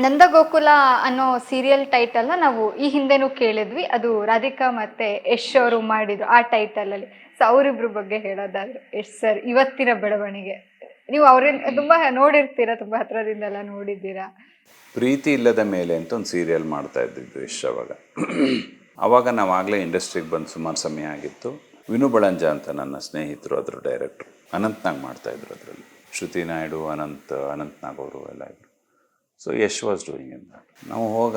ನಂದ ಗೋಕುಲ ಅನ್ನೋ ಸೀರಿಯಲ್ ಟೈಟಲ್ನ ನಾವು ಈ ಹಿಂದೆನೂ ಕೇಳಿದ್ವಿ. ಅದು ರಾಧಿಕಾ ಮತ್ತೆ ಯಶ್ ಅವರು ಮಾಡಿದ್ರು ಆ ಟೈಟಲ್ ಅಲ್ಲಿ. ಸೊ ಅವರಿಬ್ರ ಬಗ್ಗೆ ಹೇಳೋದಾದ್ರೆ, ಯಶ್ ಸರ್ ಇವತ್ತಿನ ಬೆಳವಣಿಗೆ. ನೀವು ಅವ್ರನ್ನ ತುಂಬಾ ನೋಡಿರ್ತೀರಾ, ತುಂಬಾ ಹತ್ರದಿಂದೆಲ್ಲ ನೋಡಿದ್ದೀರಾ? ಪ್ರೀತಿ ಇಲ್ಲದ ಮೇಲೆ ಅಂತ ಒಂದು ಸೀರಿಯಲ್ ಮಾಡ್ತಾ ಇದ್ದಿದ್ದು ಯಶ್ ಅವಾಗ. ಅವಾಗ ಆಗಲೇ ಇಂಡಸ್ಟ್ರಿಗೆ ಬಂದು ಸುಮಾರು ಸಮಯ ಆಗಿತ್ತು. ವಿನು ಬಳಂಜ ಅಂತ ನನ್ನ ಸ್ನೇಹಿತರು, ಅದ್ರ ಡೈರೆಕ್ಟ್ರು ಅನಂತ್ನಾಗ್ ಮಾಡ್ತಾ ಇದ್ರು ಅದರಲ್ಲಿ. ಶ್ರುತಿ ನಾಯ್ಡು, ಅನಂತ್, ಅನಂತ್ನಾಗ್ ಅವರು ಎಲ್ಲ ಇದ್ರು. So Yash was doing in that ನಾವು ಹೋಗ,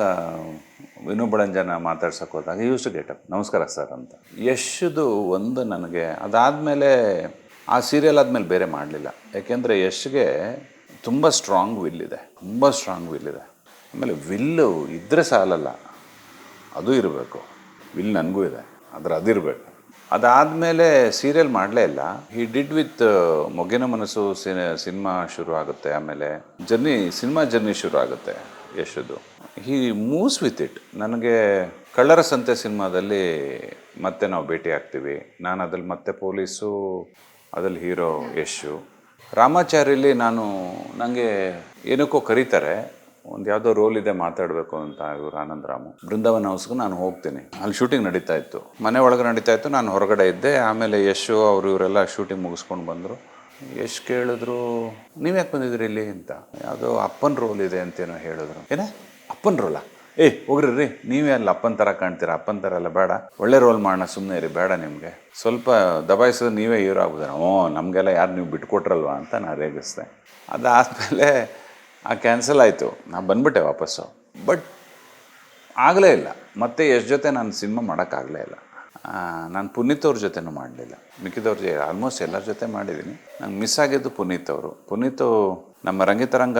ವಿನು ಬಳಂಜನ ಮಾತಾಡ್ಸಕ್ಕೆ ಹೋದಾಗ ಯೂಸ್ ಟು ಗೆಟ್ ಅಪ್ ನಮಸ್ಕಾರ ಸರ್ ಅಂತ. ಯಶ್ದು ಒಂದು ನನಗೆ, ಅದಾದಮೇಲೆ ಆ ಸೀರಿಯಲ್ ಆದಮೇಲೆ ಬೇರೆ ಮಾಡಲಿಲ್ಲ. ಯಾಕೆಂದರೆ ಯಶ್ಗೆ ತುಂಬ ಸ್ಟ್ರಾಂಗ್ ವಿಲ್ ಇದೆ. ತುಂಬ ಸ್ಟ್ರಾಂಗ್ ವಿಲ್ ಇದೆ. ಆಮೇಲೆ ವಿಲ್ಲು ಇದ್ದರೆ ಸಾಲಲ್ಲ. ಅದು ಇರಬೇಕು. ವಿಲ್ ನನಗೂ ಇದೆ. ಆದರೆ ಅದಿರಬೇಕು. ಅದಾದಮೇಲೆ ಸೀರಿಯಲ್ ಮಾಡಲೇ ಇಲ್ಲ. ಹಿ ಡಿಡ್ ವಿತ್ ಮೊಗ್ಗಿನ ಮನಸ್ಸು ಸಿನಿಮಾ ಶುರು ಆಗುತ್ತೆ ಆಮೇಲೆ ಜರ್ನಿ, ಸಿನಿಮಾ ಜರ್ನಿ ಶುರು ಆಗುತ್ತೆ ಯಶದು. ಹಿ ಮೂವ್ಸ್ ವಿತ್ ಇಟ್ ನನಗೆ ಕಳ್ಳರ ಸಂತೆ ಸಿನಿಮಾದಲ್ಲಿ ಮತ್ತೆ ನಾವು ಭೇಟಿ ಆಗ್ತೀವಿ. ನಾನು ಅದ್ರಲ್ಲಿ ಮತ್ತೆ ಪೊಲೀಸು, ಅದ್ರಲ್ಲಿ ಹೀರೋ ಯಶು. ರಾಮಾಚಾರ್ಯಲ್ಲಿ ನಾನು ನನಗೆ ಏನಕ್ಕೋ ಕರೀತಾರೆ. ಒಂದು ಯಾವುದೋ ರೋಲ್ ಇದೆ ಮಾತಾಡಬೇಕು ಅಂತ ಇವರು ಆನಂದ್ ರಾಮು. ಬೃಂದಾವನ್ ಹೌಸ್ಗೂ ನಾನು ಹೋಗ್ತೀನಿ. ಅಲ್ಲಿ ಶೂಟಿಂಗ್ ನಡೀತಾ ಇತ್ತು. ಮನೆ ಒಳಗೆ ನಡೀತಾ ಇತ್ತು, ನಾನು ಹೊರಗಡೆ ಇದ್ದೆ. ಆಮೇಲೆ ಯಶು ಅವರು ಇವರೆಲ್ಲ ಶೂಟಿಂಗ್ ಮುಗಿಸ್ಕೊಂಡು ಬಂದರು. ಯಶ್ ಕೇಳಿದ್ರು, ನೀವು ಯಾಕೆ ಬಂದಿದ್ರಿ ಇಲ್ಲಿ? ಅಂತ. ಯಾವುದೋ ಅಪ್ಪನ ರೋಲ್ ಇದೆ ಅಂತೇನೋ ಹೇಳಿದ್ರು. ಏನೇ? ಅಪ್ಪನ ರೋಲಾ ಏ, ಹೋಗ್ರಿ ರೀ ನೀವೇ ಅಲ್ಲಿ ಅಪ್ಪನ ಥರ ಕಾಣ್ತೀರಾ? ಅಪ್ಪನ ಥರ ಎಲ್ಲ ಬೇಡ. ಒಳ್ಳೆ ರೋಲ್ ಮಾಡೋಣ ಸುಮ್ಮನೆ ಇರಿ. ಬೇಡ ನಿಮಗೆ. ಸ್ವಲ್ಪ ದಬಾಯಿಸಿದ್ರೆ ನೀವೇ ಹೀರೋ ಓ, ನಮಗೆಲ್ಲ ಯಾರು ನೀವು ಬಿಟ್ಕೊಟ್ರಲ್ವಾ? ಅಂತ ನಾನು ರೇಗಿಸ್ದೆ. ಅದಾದಮೇಲೆ ಆ ಕ್ಯಾನ್ಸಲ್ ಆಯಿತು. ನಾನು ಬಂದ್ಬಿಟ್ಟೆ ವಾಪಸ್ಸು. ಬಟ್ ಆಗಲೇ ಇಲ್ಲ. ಮತ್ತೆ ಎಷ್ಟು ಜೊತೆ ನಾನು ಸಿನಿಮಾ ಮಾಡೋಕ್ಕಾಗಲೇ ಇಲ್ಲ. ನಾನು ಪುನೀತ್ ಅವ್ರ ಜೊತೆನೂ ಮಾಡಲಿಲ್ಲ. ಮಿಕ್ಕಿದವ್ರ ಜೊತೆ ಆಲ್ಮೋಸ್ಟ್ ಎಲ್ಲರ ಜೊತೆ ಮಾಡಿದ್ದೀನಿ ನಂಗೆ ಮಿಸ್ ಆಗಿದ್ದು ಪುನೀತ್ ಅವರು. ಪುನೀತು ನಮ್ಮ ರಂಗಿತರಂಗ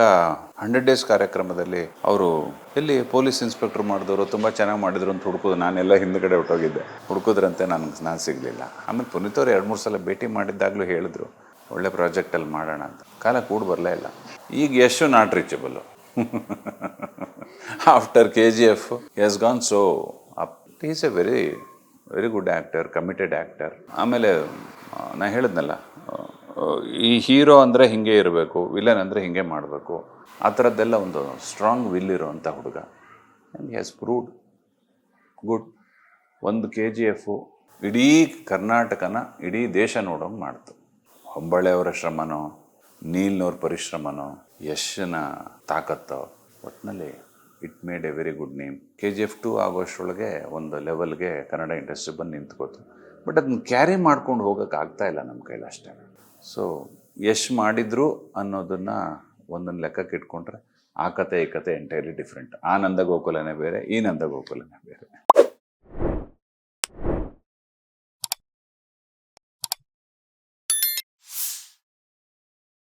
ಹಂಡ್ರೆಡ್ ಡೇಸ್ ಕಾರ್ಯಕ್ರಮದಲ್ಲಿ ಅವರು ಎಲ್ಲಿ ಪೊಲೀಸ್ ಇನ್ಸ್ಪೆಕ್ಟರ್ ಮಾಡಿದವರು, ತುಂಬ ಚೆನ್ನಾಗಿ ಮಾಡಿದ್ರು ಅಂತ ಹುಡುಕೋದು ನಾನೆಲ್ಲ ಹಿಂದ್ಗಡೆ ಹೊಟ್ಟೋಗಿದ್ದೆ. ಹುಡುಕೋದ್ರಂತೆ ನನಗೆ ನಾನು ಸಿಗಲಿಲ್ಲ. ಆಮೇಲೆ ಪುನೀತ್ ಅವರು ಎರಡು ಮೂರು ಸಲ ಭೇಟಿ ಮಾಡಿದ್ದಾಗಲೂ ಹೇಳಿದ್ರು, ಒಳ್ಳೆ ಪ್ರಾಜೆಕ್ಟಲ್ಲಿ ಮಾಡೋಣ ಅಂತ. ಕಾಲ ಕೂಡ ಬರಲೇ ಇಲ್ಲ. ಈಗ Yash not reachable after K G F s gone so up is a very very good actor committed actor ಆಮೇಲೆ ನಾ ಹೇಳಿದ್ನಲ್ಲ ಈ ಹೀರೋ ಅಂದರೆ ಹಿಂಗೆ ಇರಬೇಕು ವಿಲನ್ ಅಂದರೆ ಹಿಂಗೆ ಮಾಡಬೇಕು. ಆ ಥರದ್ದೆಲ್ಲ ಒಂದು ಸ್ಟ್ರಾಂಗ್ ವಿಲ್ ಇರುವಂಥ ಹುಡುಗ. ಆ್ಯಂಡ್ ಹ್ಯಾಸ್ ಪ್ರೂವ್ಡ್ ಗುಡ್ ಒಂದು ಕೆ ಜಿ ಎಫು ಇಡೀ ಕರ್ನಾಟಕನ, ಇಡೀ ದೇಶ ನೋಡೋಂಗೆ ಮಾಡ್ತು. ಹೊಂಬಳೆಯವರ ಶ್ರಮನೋ ನೀಲ್ನವ್ರ ಪರಿಶ್ರಮನೋ, ಯಶನ ತಾಕತ್ತೋ ಒಟ್ಟಿನಲ್ಲಿ it made a very good name. K G F two ಆಗೋಷ್ಟರೊಳಗೆ ಒಂದು ಲೆವೆಲ್ಗೆ ಕನ್ನಡ ಇಂಡಸ್ಟ್ರಿ ಬಂದು ನಿಂತ್ಕೋತು ಬಟ್ ಅದನ್ನ ಕ್ಯಾರಿ ಮಾಡ್ಕೊಂಡು ಹೋಗೋಕೆ ಆಗ್ತಾ ಇಲ್ಲ ನಮ್ಮ ಕೈಲಿ ಅಷ್ಟೇ. ಸೊ, ಯಶ್ ಮಾಡಿದ್ರು ಅನ್ನೋದನ್ನ ಒಂದೊಂದು ಲೆಕ್ಕಕ್ಕೆ ಇಟ್ಕೊಂಡ್ರೆ ಆ ಕತೆ, ಈ ಕತೆ ಎಂಟೈರ್ಲಿ ಡಿಫ್ರೆಂಟ್ ಆ ನಂದ ಗೋಕುಲನೇ ಬೇರೆ, ಈ ನಂದ ಗೋಕುಲನೇ ಬೇರೆ.